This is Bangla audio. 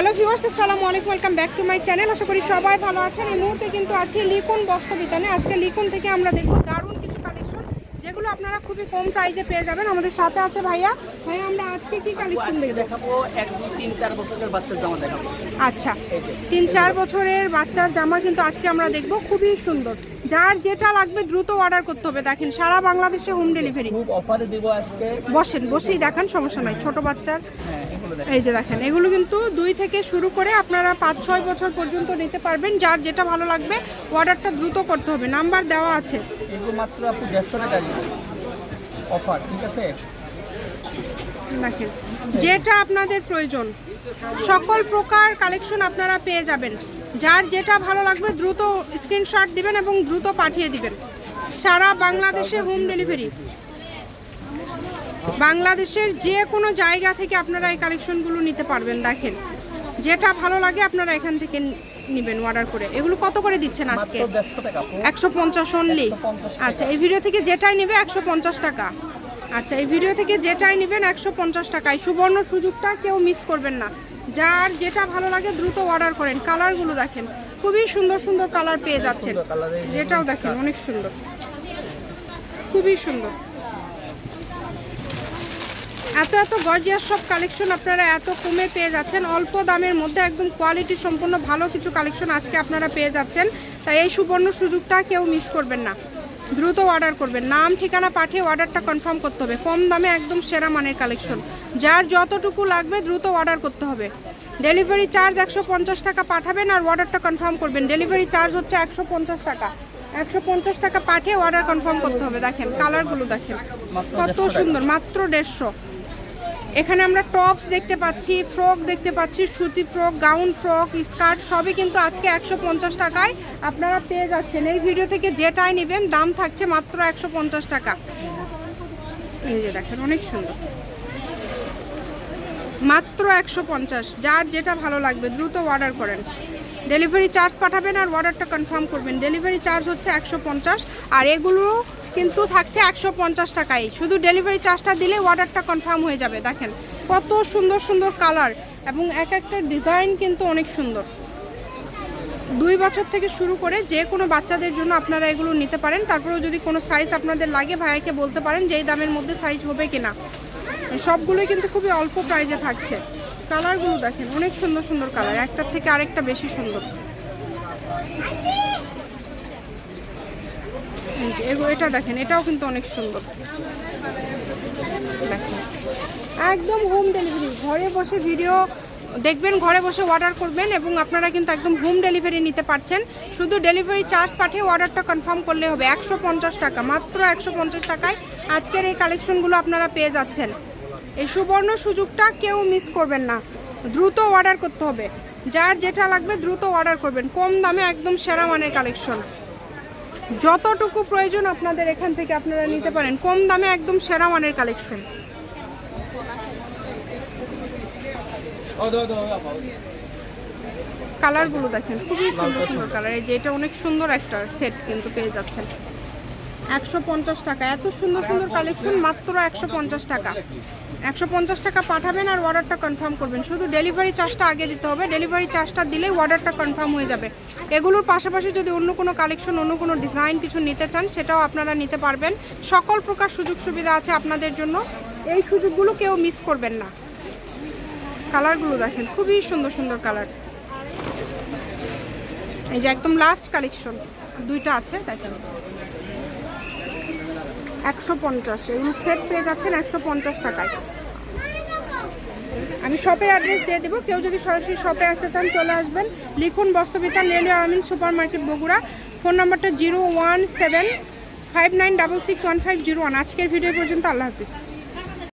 হ্যালো ভিউয়ার্স আসসালামু আলাইকুম welcome back to my channel. আশা করি সবাই ভালো আছেন। এই মুহূর্তে কিন্তু আছি লিখন বস্ত্রবিতানে। আজকে লিখন থেকে আমরা দেখব দারুণ কিছু কালেকশন যেগুলো আপনারা খুবই কম প্রাইসে পেয়ে যাবেন। আমাদের সাথে আছে ভাইয়া। ভাইয়া আমরা আজকে কি কালেকশন দেখব? এক দুই তিন চার বছরের বাচ্চার জামা দেখাবো। আচ্ছা। তিন চার বছরের বাচ্চার জামা কিন্তু আজকে আমরা দেখব। খুবই সুন্দর। যার যেটা লাগবে দ্রুত অর্ডার করতে হবে। দেখেন সারা বাংলাদেশে হোম ডেলিভারি খুব অফারে দিব আজকে। বসেন বসেই দেখান সমস্যা নাই। ছোট বাচ্চার হ্যাঁ এই যে দেখেন এগুলো কিন্তু দুই থেকে শুরু করে আপনারা পাঁচ ছয় বছর পর্যন্ত নিতে পারবেন। যার যেটা ভালো লাগবে অর্ডারটা দ্রুত করতে হবে। নাম্বার দেওয়া আছে। এগুলো মাত্র আপনি দেড়শো টাকা অফার ঠিক আছে? দেখেন যেটা আপনাদের প্রয়োজন সকল প্রকার কালেকশন আপনারা পেয়ে যাবেন। যার যেটা ভালো লাগবে দ্রুত স্ক্রিনশট দিবেন এবং দ্রুত পাঠিয়ে দিবেন। সারা বাংলাদেশে হোম ডেলিভারি বাংলাদেশের যে কোনো জায়গা থেকে আপনারা এই কালেকশনগুলো নিতে পারবেন দেখেন। যেটা ভালো লাগে আপনারা এখান থেকে নেবেন অর্ডার করে। এগুলো কত করে দিচ্ছেন আজকে। একশো পঞ্চাশ অনলি আচ্ছা এই ভিডিও থেকে যেটাই নেবে একশো পঞ্চাশ টাকা। আচ্ছা এই ভিডিও থেকে যেটাই নেবেন একশো পঞ্চাশ টাকায় সুবর্ণ সুযোগটা কেউ মিস করবেন না। যার যেটা ভালো লাগে দ্রুত অর্ডার করেন। কালারগুলো দেখেন খুবই সুন্দর সুন্দর কালার পেয়ে যাচ্ছেন। যেটাও দেখেন অনেক সুন্দর। খুবই সুন্দর। এত এত গর্জিয়াস সব কালেকশন আপনারা এত কমে পেয়ে যাচ্ছেন। অল্প দামের মধ্যে একদম কোয়ালিটি সম্পন্ন ভালো কিছু কালেকশন আজকে আপনারা পেয়ে যাচ্ছেন। তাই এই সুবর্ণ সুযোগটা কেউ মিস করবেন না। দ্রুত অর্ডার করবেন। নাম, ঠিকানা পাঠিয়ে অর্ডারটা কনফার্ম করতে হবে। কম দামে একদম সেরা মানের কালেকশন। যার যতটুকু লাগবে দ্রুত অর্ডার করতে হবে। ডেলিভারি চার্জ একশো পঞ্চাশ টাকা পাঠাবেন আর অর্ডারটা কনফার্ম করবেন। ডেলিভারি চার্জ হচ্ছে একশো পঞ্চাশ টাকা। একশো পঞ্চাশ টাকা পাঠিয়ে অর্ডার কনফার্ম করতে হবে। দেখেন কালারগুলো দেখেন। কত সুন্দর, মাত্র দেড়শো। এখানে আমরা টপস দেখতে পাচ্ছি, ফ্রক দেখতে পাচ্ছি, সুতি ফ্রক, গাউন ফ্রক, স্কার্ট, সবই কিন্তু আজকে একশো পঞ্চাশ টাকায় আপনারা পেয়ে যাচ্ছেন। এই ভিডিও থেকে যেটাই নেবেন, দাম থাকছে মাত্র একশো পঞ্চাশ টাকা। এই যে দেখেন, অনেক সুন্দর। মাত্র একশো পঞ্চাশ, যার যেটা ভালো লাগবে, দ্রুত অর্ডার করেন। ডেলিভারি চার্জ পাঠাবেন আর অর্ডারটা কনফার্ম করবেন। ডেলিভারি চার্জ হচ্ছে একশো পঞ্চাশ, আর এগুলো কিন্তু থাকছে একশো পঞ্চাশ টাকাই। শুধু ডেলিভারি চার্জটা দিলে অর্ডারটা কনফার্ম হয়ে যাবে, দেখেন। কত সুন্দর সুন্দর কালার এবং এক একটা ডিজাইন কিন্তু অনেক সুন্দর। দুই বছর থেকে শুরু করে যে কোনো বাচ্চাদের জন্য আপনারা এগুলো নিতে পারেন। তারপরেও যদি কোনো সাইজ আপনাদের লাগে, ভাইয়াকে বলতে পারেন যে এই দামের মধ্যে সাইজ হবে কিনা। সবগুলোই কিন্তু খুবই অল্প প্রাইজে থাকছে। কালারগুলো দেখেন, অনেক সুন্দর সুন্দর কালার একটা থেকে আরেকটা বেশি সুন্দর। এটা দেখেন, এটাও কিন্তু অনেক সুন্দর। একদম হোম ডেলিভারি ঘরে বসে ভিডিও দেখবেন, ঘরে বসে অর্ডার করবেন এবং আপনারা কিন্তু একদম হোম ডেলিভারি নিতে পারছেন। শুধু ডেলিভারি চার্জ পাঠিয়ে অর্ডারটা কনফার্ম করলে হবে, একশো পঞ্চাশ টাকা, মাত্র একশো পঞ্চাশ টাকায় আজকের এই কালেকশনগুলো আপনারা পেয়ে যাচ্ছেন। এই সুবর্ণ সুযোগটা কেউ মিস করবেন না। দ্রুত অর্ডার করতে হবে। যার যেটা লাগবে দ্রুত অর্ডার করবেন। কম দামে একদম সেরা মানের কালেকশন যতটুকু প্রয়োজন আপনাদের এখান থেকে আপনারা নিতে পারেন। কম দামে একদম সেরা মানের কালেকশন কালারগুলো দেখেন, খুবই সুন্দর সুন্দর কালার এই যে এটা অনেক সুন্দর একটা সেট কিন্তু পেয়ে যাচ্ছেন। একশো পঞ্চাশ টাকা, এত সুন্দর সুন্দর কালেকশন মাত্র একশো পঞ্চাশ টাকা। একশো পঞ্চাশ টাকা পাঠাবেন আর অর্ডারটা কনফার্ম করবেন। শুধু ডেলিভারি চার্জটা আগে দিতে হবে। ডেলিভারি চার্জটা দিলেই অর্ডারটা কনফার্ম হয়ে যাবে। এগুলোর পাশাপাশি যদি অন্য কোনো কালেকশন অন্য কোনো ডিজাইন কিছু নিতে চান, সেটাও আপনারা নিতে পারবেন। সকল প্রকার সুযোগ সুবিধা আছে আপনাদের জন্য। এই সুযোগগুলো কেউ মিস করবেন না। কালারগুলো দেখেন, খুবই সুন্দর সুন্দর কালার এই যে একদম লাস্ট কালেকশন দুইটা আছে, দেখেন। একশো পঞ্চাশ এগুলো সেট পেয়ে যাচ্ছেন একশো পঞ্চাশ টাকায়। আমি শপের অ্যাড্রেস দিয়ে দেবো। কেউ যদি সরাসরি শপে আসতে চান, চলে আসবেন। লিখুন বস্তবিতা railway Amin super market Bogura. Phone নম্বরটা zero one seven five nine double six one five zero one. আজকের ভিডিও পর্যন্ত আল্লাহ হাফিজ।